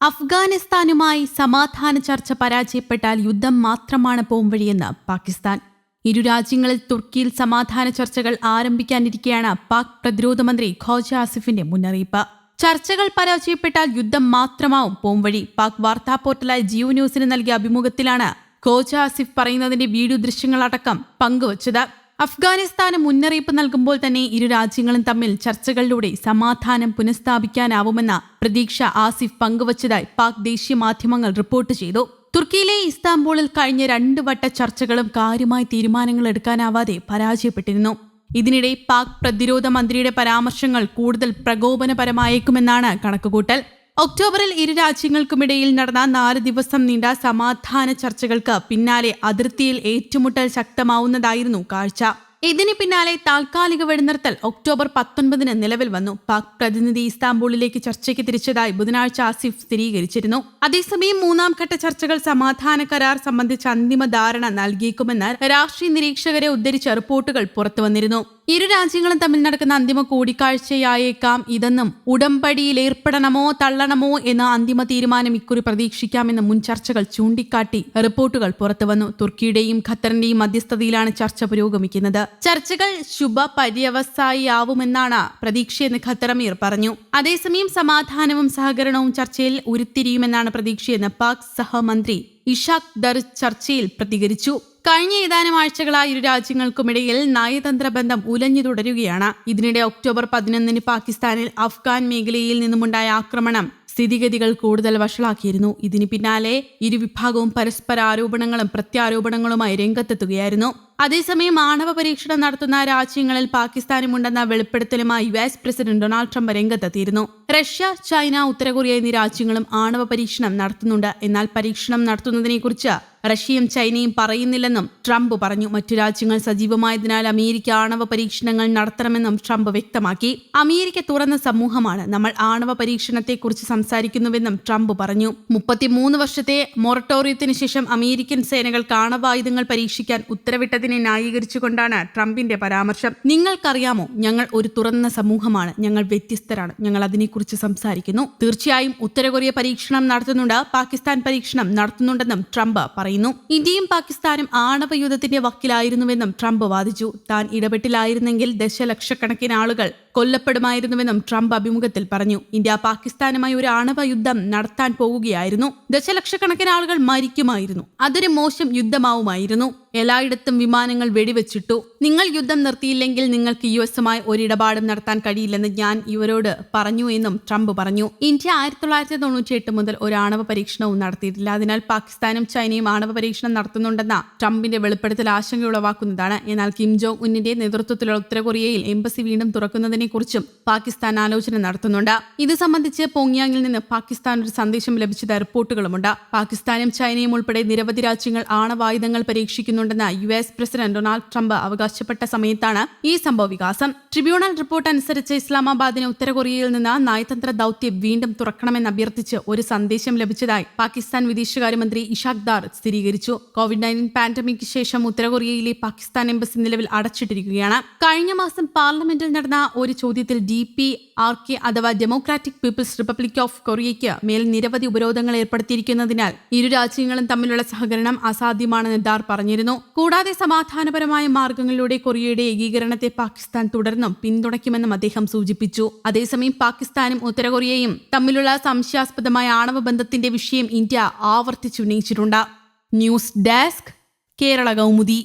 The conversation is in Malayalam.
അഫ്ഗാനിസ്ഥാനുമായി സമാധാന ചർച്ച പരാജയപ്പെട്ടാൽ യുദ്ധം മാത്രമാണ് പോംവഴിയെന്ന് പാകിസ്ഥാൻ. ഇരു രാജ്യങ്ങളിൽ തുർക്കിയിൽ സമാധാന ചർച്ചകൾ ആരംഭിക്കാനിരിക്കെയാണ് പാക് പ്രതിരോധ മന്ത്രി ഖോജ ആസിഫിന്റെ മുന്നറിയിപ്പ്. ചർച്ചകൾ പരാജയപ്പെട്ടാൽ യുദ്ധം മാത്രമാവും പോംവഴി. പാക് വാർത്താ പോർട്ടലായ ജിയോ ന്യൂസിന് നൽകിയ അഭിമുഖത്തിലാണ് ഖോജ ആസിഫ് പറയുന്നതിന്റെ വീഡിയോ ദൃശ്യങ്ങളടക്കം പങ്കുവച്ചത്. അഫ്ഗാനിസ്ഥാന് മുന്നറിയിപ്പ് നൽകുമ്പോൾ തന്നെ ഇരു രാജ്യങ്ങളും തമ്മിൽ ചർച്ചകളിലൂടെ സമാധാനം പുനഃസ്ഥാപിക്കാനാവുമെന്ന പ്രതീക്ഷ ആസിഫ് പങ്കുവച്ചതായി പാക് ദേശീയ മാധ്യമങ്ങൾ റിപ്പോർട്ട് ചെയ്തു. തുർക്കിയിലെ ഇസ്താംബൂളിൽ കഴിഞ്ഞ രണ്ട് വട്ട ചർച്ചകളും കാര്യമായ തീരുമാനങ്ങൾ എടുക്കാനാവാതെ പരാജയപ്പെട്ടിരുന്നു. ഇതിനിടെ പാക് പ്രതിരോധ മന്ത്രിയുടെ പരാമർശങ്ങൾ കൂടുതൽ പ്രകോപനപരമായേക്കുമെന്നാണ് കണക്കുകൂട്ടൽ. ഒക്ടോബറിൽ ഇരു രാജ്യങ്ങൾക്കുമിടയിൽ നടന്ന നാല് ദിവസം നീണ്ട സമാധാന ചർച്ചകൾക്ക് പിന്നാലെ അതിർത്തിയിൽ ഏറ്റുമുട്ടൽ ശക്തമാവുന്നതായിരുന്നു കാഴ്ച. ഇതിന് പിന്നാലെ താൽക്കാലിക വെടിനിർത്തൽ ഒക്ടോബർ പത്തൊൻപതിന് നിലവിൽ വന്നു. പാക് പ്രതിനിധി ഇസ്താംബൂളിലേക്ക് ചർച്ചയ്ക്ക് തിരിച്ചതായി ബുധനാഴ്ച ആസിഫ് സ്ഥിരീകരിച്ചിരുന്നു. അതേസമയം മൂന്നാം ഘട്ട ചർച്ചകൾ സമാധാന കരാർ സംബന്ധിച്ച അന്തിമ ധാരണ നൽകിയേക്കുമെന്ന് രാഷ്ട്രീയ നിരീക്ഷകരെ ഉദ്ധരിച്ച റിപ്പോർട്ടുകൾ പുറത്തുവന്നിരുന്നു. ഇരു രാജ്യങ്ങളും തമ്മിൽ നടക്കുന്ന അന്തിമ കൂടിക്കാഴ്ചയായേക്കാം ഇതെന്നും ഉടമ്പടിയിൽ ഏർപ്പെടണമോ തള്ളണമോ എന്ന അന്തിമ തീരുമാനം ഇക്കുറി പ്രതീക്ഷിക്കാമെന്ന് മുൻ ചർച്ചകൾ ചൂണ്ടിക്കാട്ടി റിപ്പോർട്ടുകൾ പുറത്തുവന്നു. തുർക്കിയുടെയും ഖത്തറിന്റെയും മധ്യസ്ഥതയിലാണ് ചർച്ച പുരോഗമിക്കുന്നത്. ചർച്ചകൾ ശുഭ പര്യവസായിയാവുമെന്നാണ് പ്രതീക്ഷയെന്ന് ഖത്തർ അമീർ പറഞ്ഞു. അതേസമയം സമാധാനവും സഹകരണവും ചർച്ചയിൽ ഉരുത്തിരിയുമെന്നാണ് പ്രതീക്ഷയെന്ന് പാക് സഹമന്ത്രി ഇഷാഖ് ദർ ചർച്ചയിൽ പ്രതികരിച്ചു. കഴിഞ്ഞ ഏതാനും ആഴ്ചകളായി ഇരു രാജ്യങ്ങൾക്കുമിടയിൽ നയതന്ത്ര ബന്ധം ഉലഞ്ഞു തുടരുകയാണ്. ഇതിനിടെ ഒക്ടോബർ പതിനൊന്നിന് പാകിസ്ഥാനിൽ അഫ്ഗാൻ മേഖലയിൽ നിന്നുമുണ്ടായ ആക്രമണം സ്ഥിതിഗതികൾ കൂടുതൽ വഷളാക്കിയിരുന്നു. ഇതിന് പിന്നാലെ ഇരുവിഭാഗവും പരസ്പര ആരോപണങ്ങളും പ്രത്യാരോപണങ്ങളുമായി രംഗത്തെത്തുകയായിരുന്നു. അതേസമയം ആണവ പരീക്ഷണം നടത്തുന്ന രാജ്യങ്ങളിൽ പാകിസ്ഥാനുമുണ്ടെന്ന വെളിപ്പെടുത്തലുമായി U S president Donald Trump രംഗത്തെത്തിയിരുന്നു. റഷ്യ ചൈന ഉത്തരകൊറിയ എന്നീ രാജ്യങ്ങളും ആണവ പരീക്ഷണം നടത്തുന്നുണ്ട്. എന്നാൽ പരീക്ഷണം നടത്തുന്നതിനെക്കുറിച്ച് റഷ്യയും ചൈനയും പറയുന്നില്ലെന്നും ട്രംപ് പറഞ്ഞു. മറ്റു രാജ്യങ്ങൾ സജീവമായതിനാൽ അമേരിക്ക ആണവ പരീക്ഷണങ്ങൾ നടത്തണമെന്നും ട്രംപ് വ്യക്തമാക്കി. അമേരിക്ക തുറന്ന സമൂഹമാണ്. നമ്മൾ ആണവ പരീക്ഷണത്തെക്കുറിച്ച് സംസാരിക്കുന്നുവെന്നും ട്രംപ് പറഞ്ഞു. മുപ്പത്തിമൂന്ന് വർഷത്തെ മൊറട്ടോറിയത്തിന് ശേഷം അമേരിക്കൻ സേനകൾക്ക് ആണവായുധങ്ങൾ പരീക്ഷിക്കാൻ ഉത്തരവിട്ടതിനെ ന്യായീകരിച്ചുകൊണ്ടാണ് ട്രംപിന്റെ പരാമർശം. നിങ്ങൾക്കറിയാമോ ഞങ്ങൾ ഒരു തുറന്ന സമൂഹമാണ്. ഞങ്ങൾ വ്യത്യസ്തരാണ്. ഞങ്ങൾ അതിനെക്കുറിച്ച് സംസാരിക്കുന്നു. തീർച്ചയായും ഉത്തര കൊറിയ പരീക്ഷണം നടത്തുന്നുണ്ട്. പാകിസ്ഥാൻ പരീക്ഷണം നടത്തുന്നുണ്ടെന്നും ട്രംപ് പറയുന്നു. ഇന്ത്യയും പാകിസ്ഥാനും ആണവ യുദ്ധത്തിന്റെ വക്കിലായിരുന്നുവെന്നും ട്രംപ് വാദിച്ചു. താൻ ഇടപെട്ടില്ലായിരുന്നെങ്കിൽ ദശലക്ഷക്കണക്കിന് ആളുകൾ കൊല്ലപ്പെടുമായിരുന്നുവെന്നും ട്രംപ് അഭിമുഖത്തിൽ പറഞ്ഞു. ഇന്ത്യ പാകിസ്ഥാനുമായി ഒരു ആണവ യുദ്ധം നടത്താൻ പോകുകയായിരുന്നു. ദശലക്ഷക്കണക്കിന് ആളുകൾ മരിക്കുമായിരുന്നു. അതൊരു മോശം യുദ്ധമാവുമായിരുന്നു. എല്ലായിടത്തും വിമാനങ്ങൾ വെടിവെച്ചിട്ടു. നിങ്ങൾ യുദ്ധം നിർത്തിയില്ലെങ്കിൽ നിങ്ങൾക്ക് യു എസുമായി ഒരിടപാടും നടത്താൻ കഴിയില്ലെന്ന് ഞാൻ ഇവരോട് പറഞ്ഞു എന്നും ട്രംപ് പറഞ്ഞു. ഇന്ത്യ ആയിരത്തി തൊള്ളായിരത്തി തൊണ്ണൂറ്റി എട്ട് മുതൽ ഒരു ആണവ പരീക്ഷണവും നടത്തിയിട്ടില്ല. അതിനാൽ പാകിസ്ഥാനും ചൈനയും ആണവ പരീക്ഷണം നടത്തുന്നുണ്ടെന്ന ട്രംപിന്റെ വെളിപ്പെടുത്തൽ ആശങ്കയുളവാക്കുന്നതാണ്. എന്നാൽ കിം ജോങ് ഉന്നിന്റെ നേതൃത്വത്തിലുള്ള ഉത്തരകൊറിയയിൽ എംബസി വീണ്ടും തുറക്കുന്നതിനെക്കുറിച്ചും പാകിസ്ഥാൻ ആലോചന നടത്തുന്നുണ്ട്. ഇത് സംബന്ധിച്ച് പോങ്യാങ്ങിൽ നിന്ന് പാകിസ്ഥാൻ ഒരു സന്ദേശം ലഭിച്ചത് റിപ്പോർട്ടുകളുമുണ്ട്. പാകിസ്ഥാനും ചൈനയും ഉൾപ്പെടെ നിരവധി രാജ്യങ്ങൾ ആണവായുധങ്ങൾ പരീക്ഷിക്കുന്നുണ്ടെന്ന് U S president Donald Trump അവകാശപ്പെട്ട സമയത്താണ് ഈ സംഭവ വികാസം. ട്രിബ്യൂണൽ റിപ്പോർട്ട് അനുസരിച്ച് ഇസ്ലാമാബാദിന് ഉത്തര കൊറിയയിൽ നിന്ന് നയതന്ത്ര ദൌത്യം വീണ്ടും തുറക്കണമെന്ന് അഭ്യർത്ഥിച്ച് ഒരു സന്ദേശം ലഭിച്ചതായി പാകിസ്ഥാൻ വിദേശകാര്യമന്ത്രി ഇഷാഖ് ദാർ സ്ഥിരീകരിച്ചു. കോവിഡ് നയന്റീൻ പാൻഡമിക് ശേഷം ഉത്തര കൊറിയയിലെ പാകിസ്ഥാൻ എംബസി നിലവിൽ അടച്ചിട്ടിരിക്കുകയാണ്. കഴിഞ്ഞ മാസം പാർലമെന്റിൽ നടന്ന ഒരു ചോദ്യത്തിൽ ഡി പി ആർ കെ അഥവാ ഡെമോക്രാറ്റിക് പീപ്പിൾസ് റിപ്പബ്ലിക് ഓഫ് കൊറിയയ്ക്ക് മേൽ നിരവധി ഉപരോധങ്ങൾ ഏർപ്പെടുത്തിയിരിക്കുന്നതിനാൽ ഇരു രാജ്യങ്ങളും തമ്മിലുള്ള സഹകരണം അസാധ്യമാണെന്ന് ദാർ പറഞ്ഞിരുന്നു. കൂടാതെ സമാധാനപരമായ മാർഗങ്ങളിലൂടെ കൊറിയയുടെ ഏകീകരണത്തെ പാകിസ്ഥാൻ തുടർന്നും പിന്തുണയ്ക്കുമെന്നും അദ്ദേഹം സൂചിപ്പിച്ചു. അതേസമയം പാകിസ്ഥാനും ഉത്തരകൊറിയയും തമ്മിലുള്ള സംശയാസ്പദമായ ആണവ ബന്ധത്തിന്റെ വിഷയം ഇന്ത്യ ആവർത്തിച്ചുന്നയിച്ചിട്ടുണ്ട് ന്യൂസ് ഡെസ്ക് കേരള കൗമുദി.